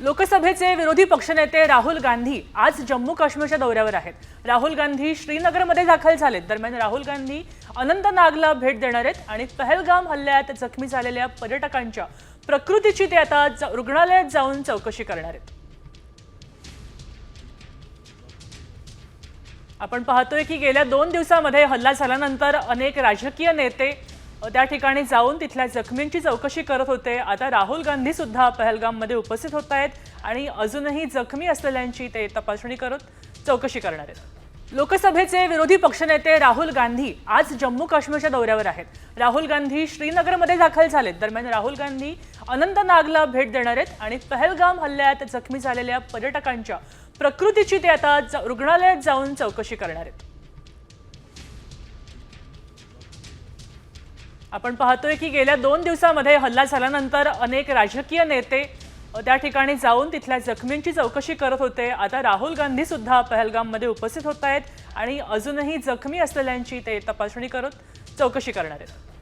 लोकसभेचे विरोधी पक्षनेते राहुल गांधी आज जम्मू काश्मीरच्या दौऱ्यावर आहेत. राहुल गांधी श्रीनगरमध्ये दाखल झालेत. दरम्यान राहुल गांधी अनंतनागला भेट देणार आहेत आणि पहलगाम हल्ल्यात जखमी झालेल्या पर्यटकांच्या प्रकृतीची ते आता रुग्णालयात जाऊन चौकशी करणार आहेत. आपण पाहतोय की गेल्या दोन दिवसामध्ये हल्ला झाल्यानंतर अनेक राजकीय नेते त्या ठिकाणी जाऊन तिथल्या जखमींची चौकशी करत होते. आता राहुल गांधी सुद्धा पहलगाममध्ये उपस्थित होत आहेत आणि अजूनही जखमी असलेल्यांची ते तपासणी करत चौकशी करणार आहेत. लोकसभेचे विरोधी पक्षनेते राहुल गांधी आज जम्मू काश्मीरच्या दौऱ्यावर आहेत. राहुल गांधी श्रीनगरमध्ये दाखल झालेत. दरम्यान राहुल गांधी अनंतनागला भेट देणार आहेत आणि पहलगाम हल्ल्यात जखमी झालेल्या पर्यटकांच्या प्रकृतीची ते आता रुग्णालयात जाऊन चौकशी करणार आहेत. आपण पाहतोय की गेल्या दोन दिवसामध्ये हल्ला झाल्यानंतर अनेक राजकीय नेते त्या ठिकाणी जाऊन तिथल्या जखमींची चौकशी करत होते. आता राहुल गांधी सुद्धा पहलगाममध्ये उपस्थित होत आहेत आणि अजूनही जखमी असलेल्यांची ते तपासणी करत चौकशी करणार आहेत.